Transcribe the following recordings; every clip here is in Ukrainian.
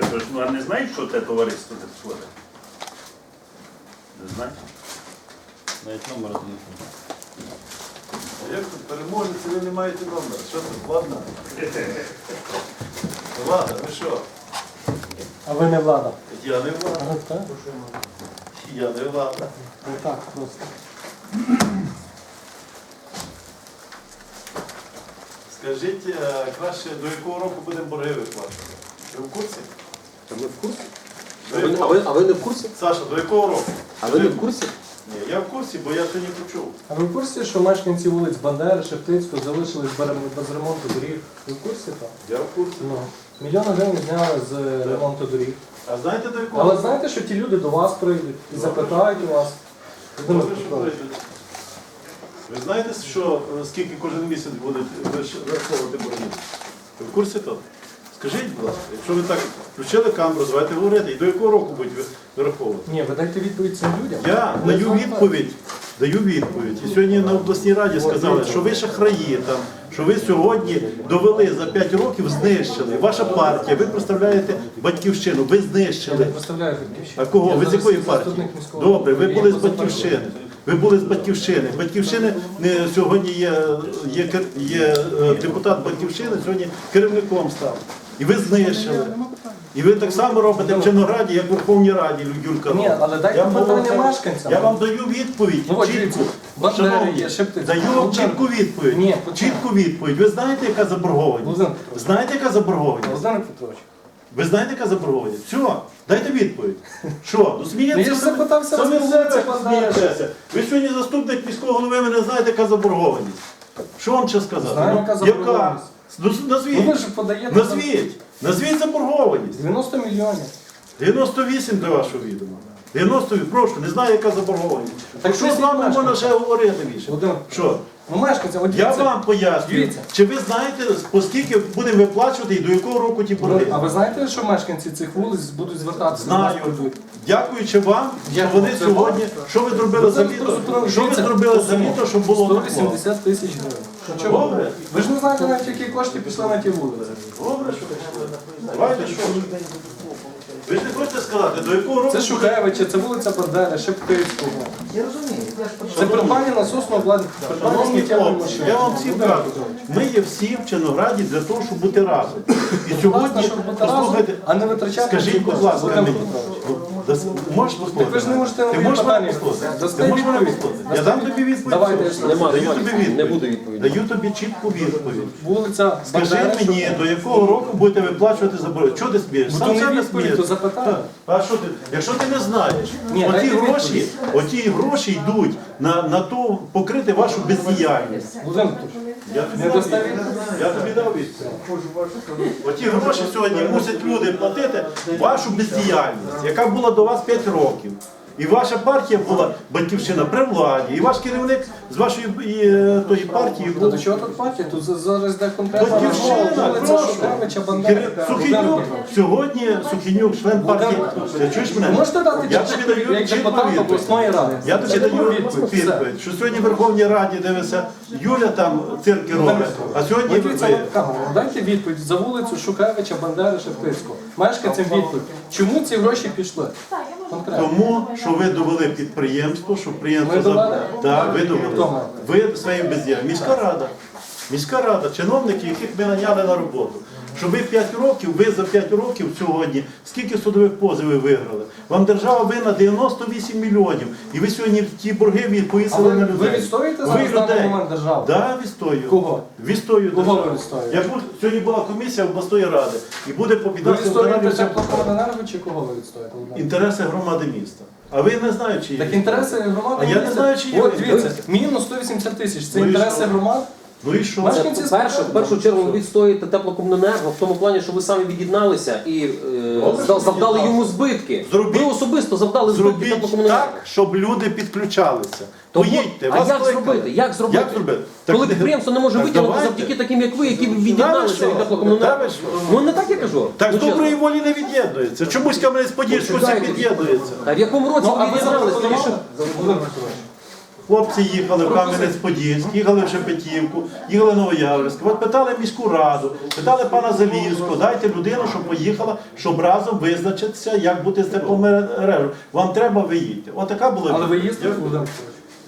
Петрович, ну а не знаєш, що це товариство не створено? Не знаєш? Навіть номер телефону. А як тут переможець, ви не маєте номера? Що це, ладно? Влада, ви що? А ви не влада. Я не влада. Ага, так? Я не влада. Ну так, просто. Скажіть, е, краще до якого року будемо борги виплачувати? Ви в курсі? Та ми в курсі? А ви, а, ви, а ви не в курсі? Саша, до якого року? А ви не в курсі? Ні, я в курсі, бо я сьогодні почув. А ви в курсі, що мешканці вулиць Бандери, Шептицького залишились без без ремонту доріг? Ви в курсі так? Я в курсі. Ну. Мільйони гривень зняли з ремонту доріг. А знаєте до якого? Але знаєте, що ті люди до вас прийдуть і запитають у вас. Володимир Добре, що Петрович, прийдуть. Ви знаєте, що е, скільки кожен місяць будуть враховувати борги? Ви в курсі того? Скажіть, будь ласка, якщо ви так включили камеру, давайте говорити, і до якого року будуть вираховувати? Ні, ви дайте відповідь цим людям. Я Ви даю відповідь, даю відповідь. І сьогодні на обласній раді сказали, що ви шахраї там, що ви сьогодні довели за 5 років, знищили. Ваша партія, ви представляєте батьківщину, ви Я знищили. представляю батьківщину. А кого? Ви з якої партії? Добре, ви були з батьківщини. Ви були з батьківщини. Батьківщини не, сьогодні є, є, кер- є е, депутат батьківщини, сьогодні керівником став. І ви знищили. І ви так само робите в Чернограді, як в Верховній Раді, Юлька. Ні, але дайте Я вам питання говорю, мешканцям. Я вам даю відповідь. Ну, чітку. Бандери Шановні, є, Шептицький. Даю вам Володимир- чітку відповідь. Ні, почекай. чітку відповідь. Ви знаєте, яка заборгованість? Володимир Петрович. Знаєте, яка заборгованість? Володимир Петрович. Ви знаєте, яка заборгованість? Все, дайте відповідь. Що? Ну Ну, смієтеся? я ж запитався Самі себе смієтеся. Ви сьогодні заступник міського голови, ви не знаєте, яка заборгованість. Що вам ще сказати? Знаємо, яка Ну, заборгованість. Ну, Ну Назвіть. ви ж подаєте Назвіть. Назвіть заборгованість. 90 мільйонів. 98 для вашого відома. 98, прошу, не знаю, яка заборгованість. Так що з вами можна ще говорити більше? Володимир, Що? ну мешканцям, от Я дивіться. вам пояснюю, Дивіться. чи ви знаєте, по скільки будемо виплачувати і до якого року ті борги? А ви знаєте, що мешканці цих вулиць будуть звертатися до вас? Знаю. прийдуть? Дякуючи вам, що Дякую. вони Це сьогодні, що ви зробили за літо? Що ви зробили за літо, щоб було тепло? 180 тисяч гривень. Ну, чого? Добре. Ви ж не знаєте навіть, які кошти пішли на ті вулиці. Добре, що ви Давайте що? Ви ж не хочете сказати, до якого року? Це Шухевича, це вулиця Бандери, Шептицького. Я розумію, я ж Це придбання насосного обладнання, придбання Шановні сміттєвої хлопці, машини. я вам всім кажу, ми є всі в Чернограді для того, щоб бути разом. І Власне, сьогодні, щоб бути разом, послухайте, а не витрачати скажіть, будь кошти. ласка, мені. Можеш послухати? ви ж не можете Ти можеш мене послухати? Ти можеш мене послухати? Я дам тобі відповідь. Давайте, Нема, Даю нема тобі відповідь. Не буде відповіді. Даю тобі чітку відповідь. Вулиця Скажи мені, до якого року будете виплачувати за борги? Чого ти смієш? Ну, Сам то не себе відповідь, смієш. то запитання. Так. А що ти? Якщо ти не знаєш, Ні, оті дайте гроші, відповідь. оті гроші йдуть на, на то покрити вашу бездіяльність. Володимир Я тобі Не відповідь. Я тобі дав відповідь. Оті гроші сьогодні мусять люди платити вашу бездіяльність, яка була до вас 5 років. І ваша партія була батьківщина при владі, і ваш керівник з вашої е, тої партії Та був до чого тут партія? Тут за- зараз йде конкретна Батьківщина. Вулиця прошу. Шухевича, Бандери. Кирил- Володимир Сьогодні Сухенюк, член партії. Ти чуєш мене? Можете дати Я тобі даю як чітку депутат відповідь. обласної ради? Я тобі даю відповідь. Що сьогодні в Верховній Раді дивиться Юля там цирки робить, а сьогодні Ви дивіться дайте відповідь за вулицю Шукевича, Бандери, Шевтицького. Мешканцям відповідь. Чому ці гроші пішли? Конкретно. Тому, що ви довели підприємство, що підприємство Ми довели? Да, ви довели. Хто? Ви своїм бездіям. Міська рада. Міська рада, чиновники, яких ми наняли на роботу. Що ви 5 років, ви за 5 років сьогодні, скільки судових позовів виграли? Вам держава винна 98 мільйонів. І ви сьогодні ті борги відповісили на людей. ви відстоюєте даний людей. момент державу? Да, відстою. Кого? Відстою Кого державу. ви відстоюєте? Я буду- сьогодні була комісія обласної ради і буде Ви підвищенню відстоюєте теплокомуненерго чи кого ви відстоюєте? Інтереси громади міста. А ви не знаєте, чи є. Так інтереси громади. А я не знаю, чи є От дивіться, мінус 180 тисяч. Це Ну і інтереси що? громад. Ну що? Мешканці перше, в першу чергу ви відстоїте теплокомуненерго в тому плані, що ви самі від'єдналися і е, Добре, що завдали від'єдналися. йому збитки. Зробіть- Ви особисто завдали збитки Зробіть теплокомуненерго. так, щоб люди підключалися. Тому- Поїдьте, а вас як кликали. зробити? Як зробити? Як зробити? Так Коли підприємство не може Так витягнути давайте. завдяки таким, як ви, які від'єдналися від Та теплокомуненерго. ви що? Ну не так я кажу. Так з Ну, чесно. доброї волі не від'єднується. Чомусь Кам'янець-Подільську всі Почекайте. під'єднується. А в якому році Ну, ви від'єдналися? Тому що- Хлопці їхали в Кам'янець-Подільськ, їхали в Шепетівку, їхали в Новояврськ. От питали міську раду, питали пана Залівського, дайте людину, щоб поїхала, щоб разом визначитися, як бути з тепломережею. Вам треба, ви їдьте. Отака була. Але ви їздили,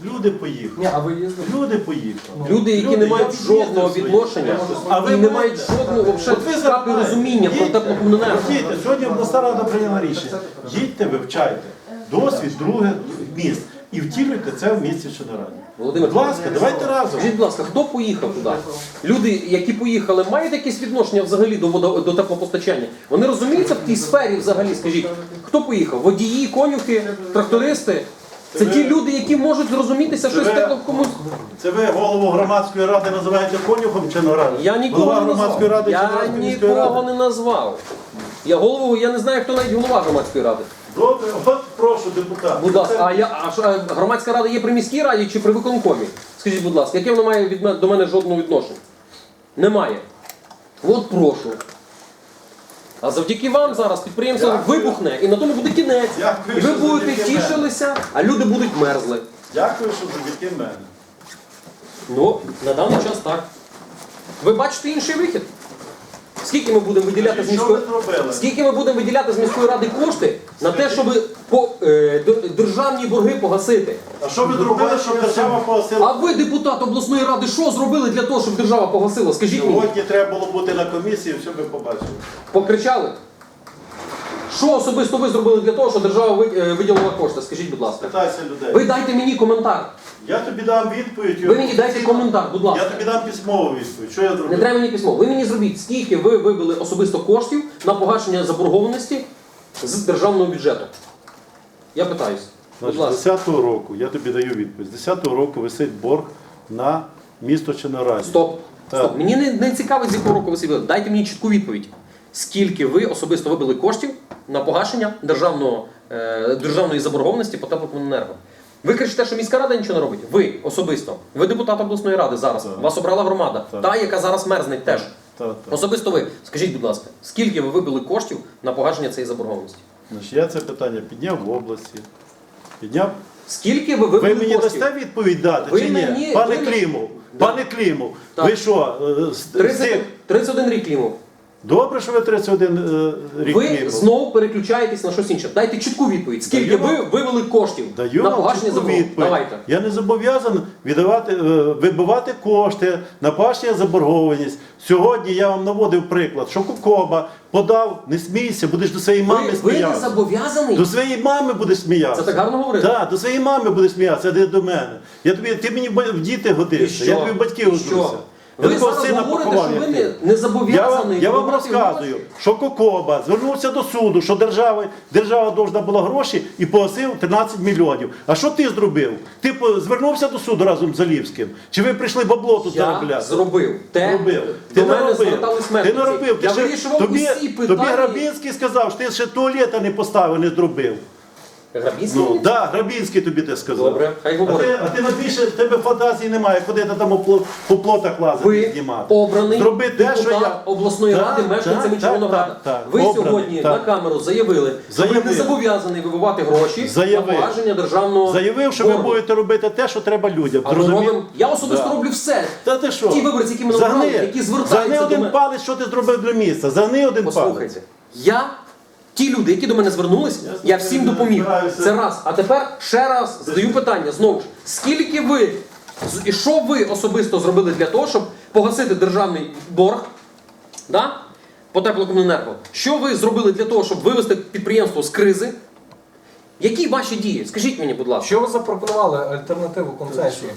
Люди поїхали. Ні, а ви їздили? Люди поїхали. Люди, які Люди, не мають жодного відношення А ви і не мають жодного От ви взагалі знаєте, розуміння про їдьте. теплокомуненерго. Їдьте, сьогодні обласна рада прийняла рішення. Їдьте, вивчайте. Досвід других міст. І втілюйте це в місті Чудораді. Володимир, Будь ласка, давайте разом. Скажіть, будь ласка, хто поїхав туди? Люди, які поїхали, мають якесь відношення взагалі до, водо, до теплопостачання? Вони розуміються в тій сфері взагалі? Скажіть, хто поїхав? Водії, конюхи, трактористи? Це ті люди, які можуть зрозумітися щось ви- теплокому. Це ви голову громадської ради називаєте конюхом чи нарадом? Я нікого Голова не громадської назвав. ради Я Чудорадської міської нікого ради? не назвав. Я голову, я не знаю, хто навіть голова громадської ради. Добре, от прошу, депутат. Будь ласка, а я а що, а громадська рада є при міській раді чи при виконкомі? Скажіть, будь ласка, яке воно має від мен- до мене жодного відношення? Немає. От прошу. А завдяки вам зараз підприємство Дякую. вибухне і на тому буде кінець. Дякую, І ви що будете завдяки мене. тішилися, а люди будуть мерзли. Дякую, що завдяки мене. Ну, на даний час так. Ви бачите інший вихід? Скільки ми будемо виділяти з міської? Скільки ми будемо виділяти з міської ради кошти на те, щоб по, е, д- державні борги погасити? А що ви зробили, щоб держава А погасила? ви, депутат обласної ради, що зробили для того, щоб держава погасила? Скажіть мені, Сьогодні треба було бути на комісії, все ви побачили. покричали? Що особисто ви зробили для того, щоб держава е, виділила кошти? Скажіть, будь ласка. Питайся людей. Ви дайте мені коментар. Я тобі дам відповідь. Ви мені дайте коментар, будь ласка. Я тобі дам письмову відповідь. Що я Не треба мені письмо. Ви мені зробіть, скільки ви вивели особисто коштів на погашення заборгованості з державного бюджету. Я питаюсь. Будь Значить, з 10-го року, я тобі даю відповідь. З 10-го року висить борг на місто Чорнораді. Стоп. Стоп. Мені не, не цікаво, з якого року ви сиділи. Дайте мені чітку відповідь. Скільки ви особисто вибили коштів на погашення державного, е, державної заборгованості по теплокомуненерго? Ви кричите, що міська рада нічого не робить. Ви особисто. Ви депутат обласної ради зараз. Так. Вас обрала громада. Так. Та, яка зараз мерзне теж. Так, так. Особисто ви. Скажіть, будь ласка, скільки ви вибили коштів на погашення цієї заборгованості? Значить, я це питання підняв в області. Підняв. Скільки ви вибили Ви мені коштів? дасте відповідь дати Ви чи ні? мені- Пане ви- Клімов, пане Клімов, Так. ви що, е, з- з 30, цих- 31 рік клімов. Добре, що ви 31 е, рік Ви Клімов. знову переключаєтесь на щось інше. Дайте чітку відповідь. Скільки Даю ви вам- вивели коштів Даю на вам погашення чітку відповідь. Давайте. Я не зобов'язаний віддавати, е, вибивати кошти на погашення заборгованість. Сьогодні я вам наводив приклад, що Кукоба подав, не смійся, будеш до своєї мами Ви, ви не сміятися. зобов'язаний. До своєї мами будеш сміятися. Це так гарно говорити? Так, до своєї мами будеш сміятися, а не до мене. Я тобі, ти мені ба- в діти годишся, І я тобі в батьки І що? Я Ви такого зараз сина говорите, поховав, що як ви ти. не, не Я вам, я вам розказую, гроші. що Кокоба звернувся до суду, що держава, держава должна була гроші і погасив 13 мільйонів. А що ти зробив? Ти по- звернувся до суду разом з Залівським? Чи ви прийшли бабло тут Я заробляти? зробив те, Робив. до Ти не мене робив. звертались Ти мешканці. не робив. Ти Я ще- вирішував тобі, усі тобі питання. Грабінський сказав, що ти ще туалета не поставив, не зробив. Грабіжський? Ну, да, Грабінський тобі те сказав. Добре, хай А говорить. ти, а ти на в тебе фантазії немає, куди ти там по, по плотах лазити Ви знімати. обраний Зроби те, що я... обласної Так, ради мешканцями так, Червонограда. так, так, Ви обраний, сьогодні так. на камеру заявили, що ви Заявив. не зобов'язаний вибивати гроші Заявив. на погашення державного Заявив, що ви будете робити те, що треба людям. А ми Зрозумів? робимо- я особисто Да. роблю все. Та ти що? Ті виборці, які мене Загни. обрали, які звертаються Загни до один мене. палець, що ти зробив для міста. Загни один палець. Послухайте, я, ті люди, які до мене звернулись, Я я всім допоміг. збираюся. Це раз. А тепер ще раз задаю питання знову ж. Скільки ви, і що ви особисто зробили для того, щоб погасити державний борг да, по теплокомуненерго? Що ви зробили для того, щоб вивести підприємство з кризи? Які ваші дії? Скажіть мені, будь ласка. Що ви запропонували альтернативу концесії?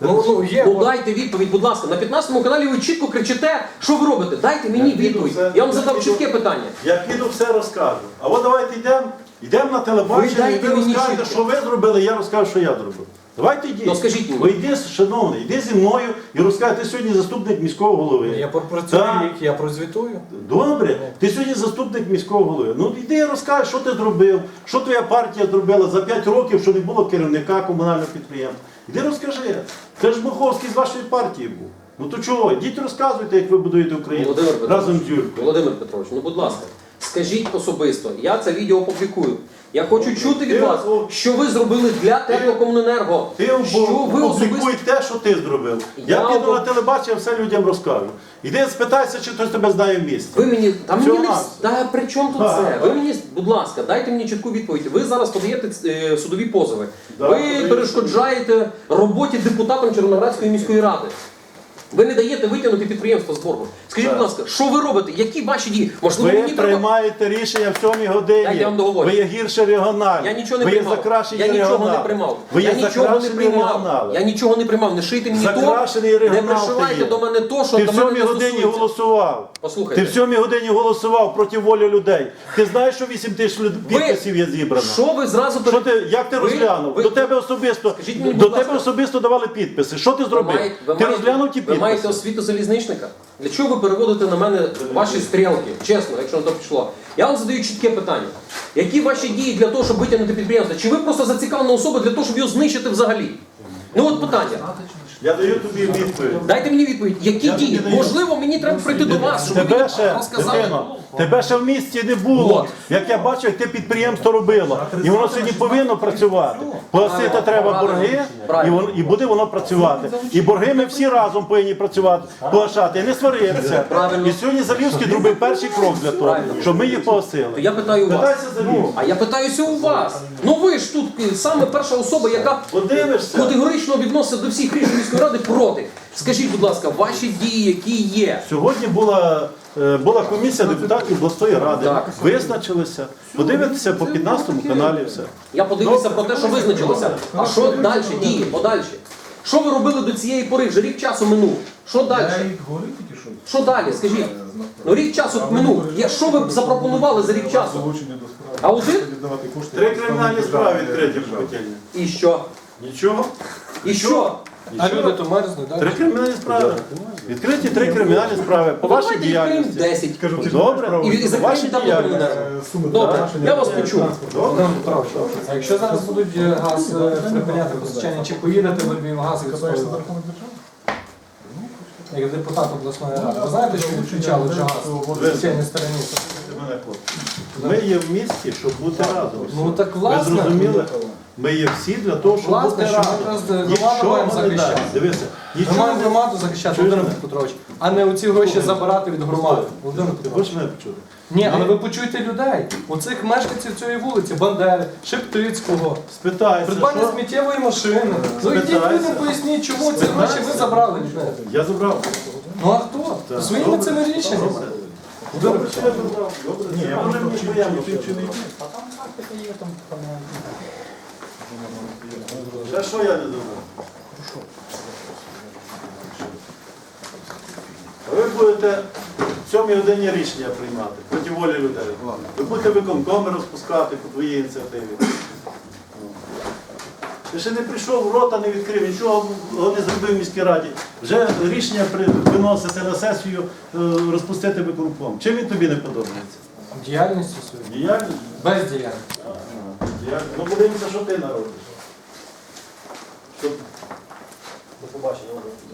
Ну, ну, є. Ну дайте відповідь, будь ласка. На 15-му каналі ви чітко кричите, що ви робите. Дайте мені Я піду відповідь. все- Я вам я задав піду- чітке питання. Я піду все розкажу. А от давайте йдемо. Йдемо на Ви телебачення, і дайте ви мені розкажете, чітко. що ви зробили, я розкажу, що я зробив. Давайте йдіть. Ну, скажіть мені. Ви йди, шановний, йди зі мною і розкажи, ти сьогодні заступник міського голови. Я пропрацюю Так. я прозвітую. Добре, ти сьогодні заступник міського голови. Ну йди і розкажи, що ти зробив, що твоя партія зробила за 5 років, що не було керівника комунального підприємства. Іди розкажи. Це ж Маховський з вашої партії був. Ну то чого? Йдіть розказуйте, як ви будуєте Україну Володимир Петрович. разом з Юркою. Володимир Петрович, ну будь ласка, скажіть особисто, я це відео опублікую. Я хочу чути від вас, що ви зробили для теплокомуненерго. Ти Що ви опублікуй особисто те, що ти зробив. Я, Я піду на телебачення, все людям розкажу. Іди спитайся, чи хтось тебе знає в місті. Ви мені та мені не та при чому тут це? Ви мені, будь ласка, дайте мені чітку відповідь. Ви зараз подаєте е, судові позови. Да, ви перешкоджаєте роботі депутатам Червоноградської міської ради. Ви не даєте витягнути підприємство з боргу. Скажіть, будь ласка, що ви робите? Які ваші дії? Можливо, Ви мені треба. приймаєте рішення в сьомій годині. Дайте я вам договорю. Ви є гірше регіональні. Я нічого не ви є приймав. закрашені Я нічого не регіонали. приймав. Ви є я нічого не закрашені приймав. регіонали. Я нічого не приймав. Не шийте мені то. Закрашений Не регіонал ти пришивайте є. до мене то, що Ти до в мене сьомій не годині стосується. голосував. Послухайте. Ти в сьомій годині голосував проти волі людей. Ти знаєш, що 8 тисяч люд- підписів є зібрано? Що ви зразу Що ти, як ти Ви- розглянув? ви- До тебе особисто Скажіть мені, до тебе ласка. особисто давали підписи. Що ти зробив? маєте- ви ти маєте- розглянув ті Ви підписи? Маєте освіту залізничника? Для чого ви переводите на мене ваші стрілки? Чесно, якщо на то пішло. Я вам задаю чітке питання. Які ваші дії для того, щоб витягнути підприємство? Чи ви просто зацікавлена особа для того, щоб його знищити взагалі? Ну от питання. Я даю тобі відповідь. Дайте мені відповідь, які Я дії? даю. Можливо, мені треба прийти до вас, щоб ви Тебе мені ще, розказали. дитино, тебе ще в місті не було. Як я бачу, як ти підприємство робило. І воно сьогодні повинно працювати. Погасити треба борги, і, воно, і буде воно працювати. І борги ми всі разом повинні працювати, погашати. І не сваримося. І сьогодні Залівський зробив перший крок для того, щоб ми їх погасили. я питаю у вас. Питайся. А я питаюся у вас. Ну ви ж тут е, саме перша особа, яка Подивишся. категорично відноситься до всіх рішень міської ради проти. Скажіть, будь ласка, ваші дії, які є? Сьогодні була, е, була комісія депутатів обласної ради. Так. Визначилися. Подивитися по 15-му каналі все. Я подивився про те, що визначилося. А що далі дії, подальше? Що ви робили до цієї пори? Вже рік часу минув. Що далі? Що далі? Скажіть. Ну рік часу минув. Я- Що ви б запропонували за рік часу? Залучення до справи. Аудит? Віддавати кошти. Три кримінальні справи відкриті в котельні. І що? Нічого. І що? А люди то мерзнуть, Три кримінальні справи. Відкриті три кримінальні справи по вашій діяльності. 10. Кажу, Добре. І, і Ваші закриємо діяльності. теплокомуненерго. Е, суми Добре, я вас почув. Володимир а якщо зараз будуть е, газ е, припиняти постачання, чи поїдете ви Львів газ Катаєшся за рахунок держави? Як депутат обласної ради. Ви знаєте, що відключали вже газ в сусідній стороні? Ми є в місті, щоб бути разом. Ну так Ви власне. зрозуміли? Ми є всі для того, щоб Власне, бути що ми разом. якраз громаду Нічого маємо не захищати. Дивися, Ми нічого маємо не громаду захищати, Чуєш Володимир Петрович, а не оці гроші забирати від громади. Володимир Ти Петрович. хочеш мене почути? Ні, але ви почуйте людей. Оцих мешканців цієї вулиці, Бандери, Шептицького, Спитайся, придбання що? сміттєвої машини. Ну йдіть Спитайся. людям поясніть, чому ці гроші ви забрали від них. Я забрав. Ну а хто? Своїми Добре. цими рішеннями. Добре, що я забрав. Добре, Ні, може мені приємно. що я Ще що я не? А Ви будете в сьомій годині рішення приймати проти волі людей. Ви будете виконкоми розпускати по твоїй ініціативі. Ти ще не прийшов, рота не відкрив, нічого не зробив в міській раді. Вже рішення виносите на сесію е, розпустити виконком. Чим він тобі не подобається? Діяльністю своєю. Діяльність? Бездіяльність. Ага, Ну подивимося, що ти народиш. Щоб... До побачення.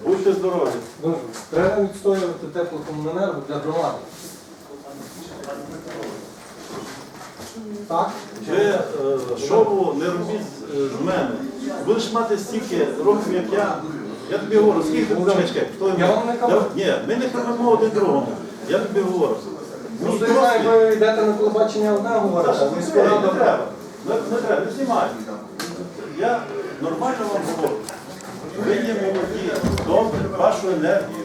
Будьте здорові. Дуже. Треба відстоювати теплокомуненерго для громади. Так? Ви е, шоу не робіть з, е, з мене. Будеш мати стільки років, як я. Я тобі говорю, скільки ти чекай, хто я вам не кажу. Ні, ми не кажемо один другому. Я тобі говорю. Ну, знаєш, ви йдете на телебачення одне говорите, а не міська треба, не треба. Не, не треба, не знімай. Я нормально вам говорю. Ви є молоді, добре, вашу енергію.